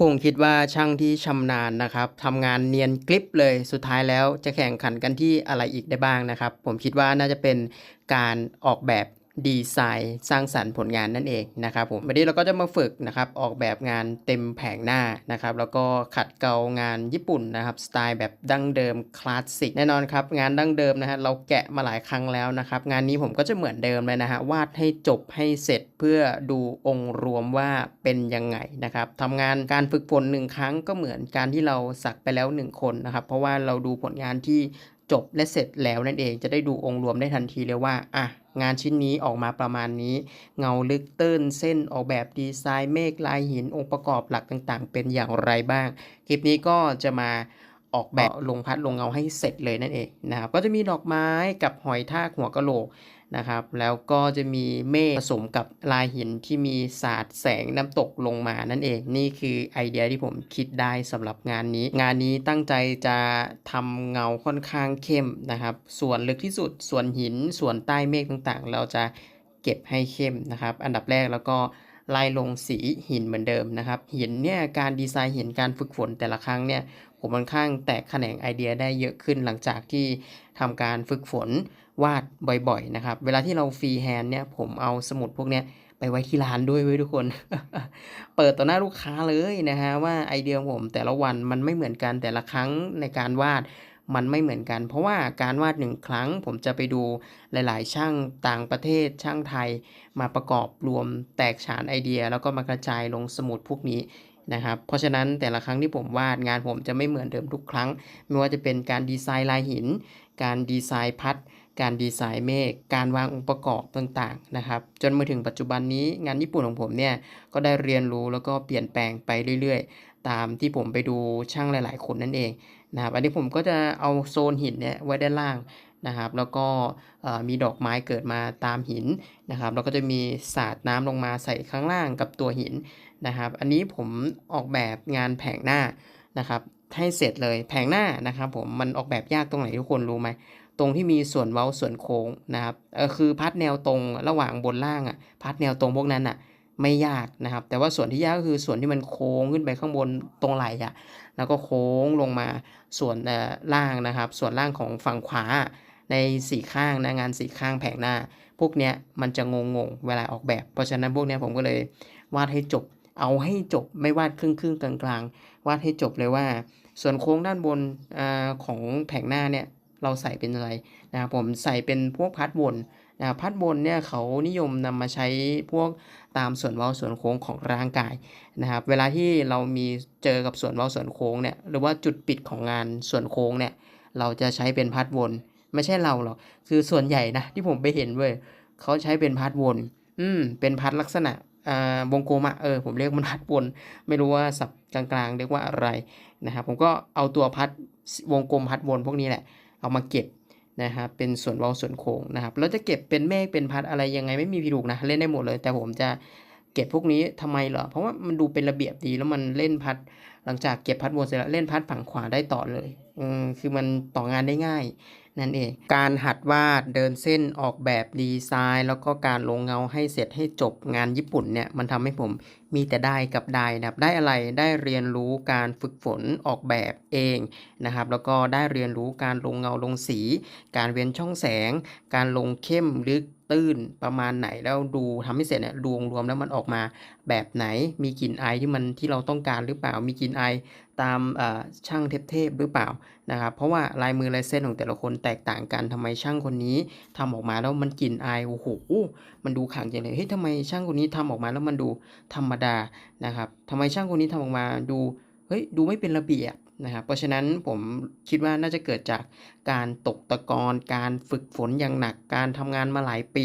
คงคิดว่าช่างที่ชำนาญนะครับทำงานเนียนกลิปเลยสุดท้ายแล้วจะแข่งขันกันที่อะไรอีกได้บ้างนะครับ ผมคิดว่าน่าจะเป็นการออกแบบ ดีไซน์สร้างสรรค์ผลงานนั่นเองนะครับผมวันนี้เราก็จะมาฝึกนะครับออกแบบงานเต็มแผงหน้านะครับแล้วก็ขัดเกลางานญี่ปุ่นนะครับสไตล์แบบดั้งเดิมคลาสสิกแน่นอนครับงานดั้งเดิมนะฮะเราแกะมาหลายครั้งแล้วนะครับงานนี้ผมก็จะเหมือนเดิมเลยนะฮะวาดให้จบให้เสร็จเพื่อดูองค์รวมว่าเป็นยังไงนะครับทำงานการฝึกฝนหนึ่งครั้งก็เหมือนการที่เราสักไปแล้วหนึ่งคนนะครับเพราะว่าเราดูผลงานที่จบและเสร็จแล้วนั่นเองจะได้ดูองค์รวมได้ทันทีเลยว่าอะ งานชิ้นนี้ออกมาประมาณนี้ เงาลึกตื้นเส้นออกแบบดีไซน์เมฆลายหินองค์ประกอบหลักต่างๆ เป็นอย่างไรบ้าง คลิปนี้ก็จะมา ออกแบบลงพัดลงเงาให้เสร็จเลยนั่นเองนะครับ ก็จะมีดอกไม้กับหอยทากหัวกะโหลกนะครับ แล้วก็จะมีเมฆผสมกับลายหินที่มีสาดแสงน้ำตกลงมานั่นเอง นี่คือไอเดียที่ผมคิดได้สำหรับงานนี้ งานนี้ตั้งใจจะทำเงาค่อนข้างเข้มนะครับ ส่วนลึกที่สุด ส่วนหิน ส่วนใต้เมฆต่างๆ เราจะเก็บให้เข้มนะครับ อันดับแรกแล้วก็ ไล่ลงสีหินเหมือนเดิมนะครับหินเนี่ยการดีไซน์หินการฝึกฝนแต่ละครั้งเนี่ยผมค่อนข้างแตกแขนงไอเดียได้เยอะขึ้นหลังจากที่ทำการฝึกฝนวาดบ่อยๆนะครับเวลาที่เราฟรีแฮนด์เนี่ยผมเอาสมุดพวกเนี้ยไปไว้ที่ร้านด้วยเว้ยทุกคน เปิดต่อหน้าลูกค้าเลยนะฮะว่าไอเดียของผมแต่ละวันมันไม่เหมือนกันแต่ละครั้งในการวาด มันไม่เหมือนกัน เพราะว่าการวาดหนึ่งครั้ง ผมจะไปดูหลาย ๆ ช่างต่างประเทศช่างไทย มาประกอบรวมแตกฉานไอเดีย แล้วก็มากระจายลงสมุดพวกนี้นะครับ เพราะฉะนั้นแต่ละครั้งที่ผมวาดงานผมจะไม่เหมือนเดิมทุกครั้ง ไม่ว่าจะเป็นการดีไซน์ลายหิน การดีไซน์พัด การดีไซน์เมฆ การวางองค์ประกอบต่างๆนะครับ จนมาถึงปัจจุบันนี้งานญี่ปุ่นของผมเนี่ยก็ได้เรียนรู้แล้วก็เปลี่ยนแปลงไปเรื่อยๆ ตามที่ผมไปดูช่างหลาย ๆ คนนั่นเอง นะครับอันนี้ผมก็จะเอาโซนหินเนี่ยไว้ด้านล่างนะครับ แล้วก็มีดอกไม้เกิดมาตามหินนะครับ แล้วก็จะมีสาดน้ำลงมาใส่ข้างล่างกับตัวหินนะครับ อันนี้ผมออกแบบงานแผงหน้านะครับให้เสร็จเลยแผงหน้านะครับ ผมมันออกแบบยากตรงไหนทุกคนรู้ไหมตรงที่มีส่วนเว้าส่วนโค้งนะครับเออคือพัดแนวตรงระหว่างบนล่างอะพัดแนวตรงพวกนั้นอะ ไม่ยากนะครับ แต่ว่าส่วนที่ยากก็คือส่วนที่มันโค้งขึ้นไปข้างบนตรงไหล่อะแล้วก็โค้งลงมาส่วนล่างนะครับ ส่วนล่างของฝั่งขวาในสีข้างนะงานสีข้างแผงหน้า พวกเนี้ยมันจะงงๆเวลาออกแบบ เพราะฉะนั้นพวกเนี้ยผมก็เลยวาดให้จบ เอาให้จบไม่วาดครึ่งๆกลางๆวาดให้จบเลยว่า ส่วนโค้งด้านบนอของแผงหน้าเนี่ยเราใส่เป็นอะไรนะครับผมใส่เป็นพวกพัดวน นะพัดวนเนี่ยเขานิยมนำมาใช้พวกตามส่วนเว้าส่วนโค้งของร่างกายนะครับ เวลาที่เรามีเจอกับส่วนเว้าส่วนโค้งเนี่ยหรือว่าจุดปิดของงานส่วนโค้งเนี่ยเราจะใช้เป็นพัดวน ไม่ใช่เราหรอกคือส่วนใหญ่นะที่ผมไปเห็นเว้ยเขาใช้เป็นพัดวนอืมเป็นพัดลักษณะอ่าวงกลมอะเออผมเรียกมันพัดวนไม่รู้ว่าสับกลางๆ เรียกว่าอะไรนะครับผมก็เอาตัวพัดวงกลมพัดวนพวกนี้แหละเอามาเก็บ นะครับเป็นส่วนเว้าส่วนโค้งนะครับเราจะเก็บเป็นเมฆเป็นพัดอะไรยังไงไม่มีผิดถูกนะเล่นได้หมดเลย แต่ผมจะเก็บพวกนี้ทำไมเหรอเพราะว่ามันดูเป็นระเบียบดีแล้วมันเล่นพัด หลังจากเก็บพัดวนเสร็จแล้วเล่นพัดฝั่งขวาได้ต่อเลยอืมคือมันต่องานได้ง่าย นั่นเอง การหัดวาดเดินเส้นออกแบบดีไซน์ แล้วก็การลงเงาให้เสร็จให้จบงานญี่ปุ่นเนี่ยมันทำให้ผมมีแต่ได้กับได้นะครับได้อะไรได้เรียนรู้การฝึกฝนออกแบบเองนะครับแล้วก็ได้เรียนรู้การลงเงาลงสี การเว้นช่องแสง การลงเข้มลึกตื้นประมาณไหนแล้วดูทำให้เสร็จเนี่ยรวมรวมแล้วมันออกมาแบบไหนมีกลิ่นไอที่มันที่เราต้องการหรือเปล่ามีกลิ่นไอ ตามช่างเทพๆหรือเปล่านะครับเพราะว่าลายมือลายเส้นของแต่ละคนแตกต่างกันทำไมช่างคนนี้ทำออกมาแล้วมันกลิ่นอายโอ้โหมันดูขังจังเลยเฮ้ยทำไมช่างคนนี้ทำออกมาแล้วมันดูธรรมดานะครับทำไมช่างคนนี้ทำออกมาดูเฮ้ยดูไม่เป็นระเบียบนะครับเพราะฉะนั้นผมคิดว่าน่าจะเกิดจากการตกตะกอนการฝึกฝนอย่างหนักการทำงานมาหลายปี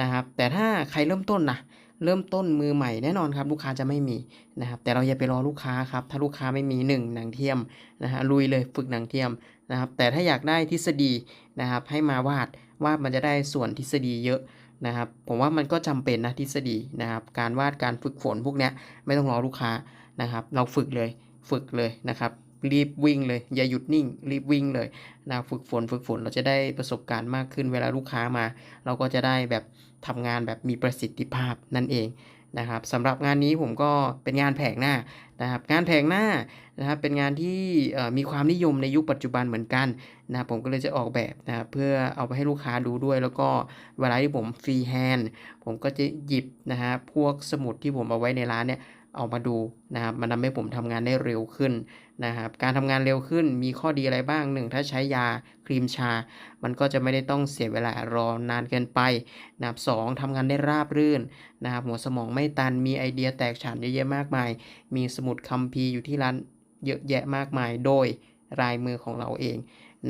นะครับแต่ถ้าใครเริ่มต้นนะ เริ่มต้นมือใหม่แน่นอนครับ ลูกค้าจะไม่มีนะครับ แต่เราอย่าไปรอลูกค้าครับ ถ้าลูกค้าไม่มี 1 หนังเทียมนะฮะลุยเลยฝึกหนังเทียมนะครับ แต่ถ้าอยากได้ทฤษฎีนะครับ ให้มาวาดวาดมันจะได้ส่วนทฤษฎีเยอะนะครับ ผมว่ามันก็จำเป็นนะทฤษฎีนะครับ การวาดการฝึกฝนพวกนี้ไม่ต้องรอลูกค้านะครับ เราฝึกเลยฝึกเลยนะครับ รีบวิ่งเลย อย่าหยุดนิ่ง รีบวิ่งเลยนะฝึกฝนฝึกฝนเราจะได้ประสบการณ์มากขึ้น เวลาลูกค้ามา เราก็จะได้แบบทำงานแบบมีประสิทธิภาพนั่นเองนะครับสำหรับงานนี้ผมก็เป็นงานแผงหน้านะครับงานแผงหน้านะครับเป็นงานที่มีความนิยมในยุคปัจจุบันเหมือนกันนะผมก็เลยจะออกแบบนะครับเพื่อเอาไปให้ลูกค้าดูด้วย แล้วก็เวลาที่ผมฟรีแฮนด์ผมก็จะหยิบนะฮะพวกสมุดที่ผมเอาไว้ในร้านเนี่ย เอามาดูนะครับมันทำให้ผมทำงานได้เร็วขึ้นนะครับการทำงานเร็วขึ้นมีข้อดีอะไรบ้างหนึ่งถ้าใช้ยาครีมชา มันก็จะไม่ได้ต้องเสียเวลารอนานเกินไปนะครับสองทำงานได้ราบรื่นนะครับหัวสมองไม่ตันมีไอเดียแตกฉานเยอะแยะมากมาย มีสมุดคัมภีร์อยู่ที่ร้านเยอะแยะมากมายโดยลายมือของเราเอง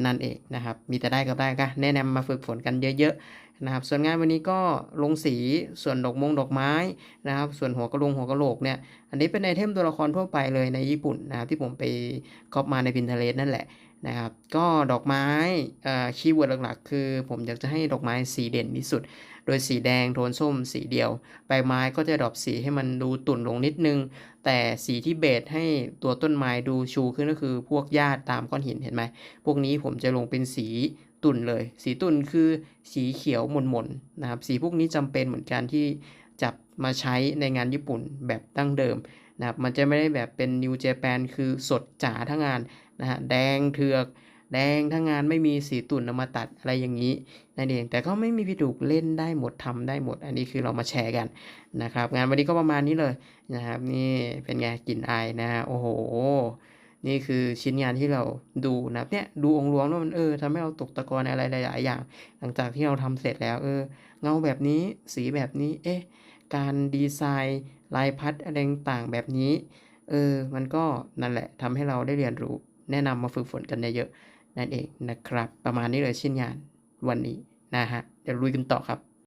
นั่นเองนะครับมีแต่ได้กับได้ก็แนะนำมาฝึกฝนกันเยอะๆ นะครับส่วนงานวันนี้ก็ลงสีส่วนดอกมงดอกไม้นะครับส่วนหัวกระโหลงหัวกระโหลกเนี่ยอันนี้เป็นไอเทมตัวละครทั่วไปเลยในญี่ปุ่นนะครับที่ผมไปก๊อปมาใน Pinterest นั่นแหละนะครับก็ดอกไม้คีย์เวิร์ดหลักๆ คือผมอยากจะให้ดอกไม้สีเด่นที่สุด โดยสีแดงโทนส้มสีเดียว ใบไม้ก็จะดรอปสีให้มันดูตุ่นลงนิดนึง แต่สีที่เบสให้ตัวต้นไม้ดูชูขึ้นก็คือพวกหญ้าตามก้อนหินเห็นไหมพวกนี้ผมจะลงเป็นสี ตุ่นเลย สีตุ่นคือสีเขียวหม่นๆนะครับ สีพวกนี้จำเป็นเหมือนกันที่จับมาใช้ในงานญี่ปุ่นแบบดั้งเดิมนะครับมันจะไม่ได้แบบเป็น New Japan คือสดจ๋าทั้งงานนะฮะแดงเถือก แดงทั้งงานไม่มีสีตุ่นเอามาตัดอะไรอย่างนี้นั่นเองแต่ก็ไม่มีผิดถูกเล่นได้หมดทำได้หมด อันนี้คือเรามาแชร์กันนะครับ งานวันนี้ก็ประมาณนี้เลยนะครับ นี่เป็นไงกลิ่นอายนะฮะโอ้โห นี่คือชิ้นงานที่เราดูนับเนี่ยดูองค์รวมแล้วมันเออทำให้เราตกตะกอนอะไรหลาย ๆ อย่าง หลังจากที่เราทำเสร็จแล้วเออเงาแบบนี้สีแบบนี้เอ๊ะการดีไซน์ลายพัดอะไรต่างแบบนี้เออมันก็นั่นแหละทำให้เราได้เรียนรู้แนะนำมาฝึกฝนกันเยอะๆนั่นเองนะครับ ประมาณนี้เลยชิ้นงานวันนี้นะฮะเดี๋ยวลุยกันต่อครับ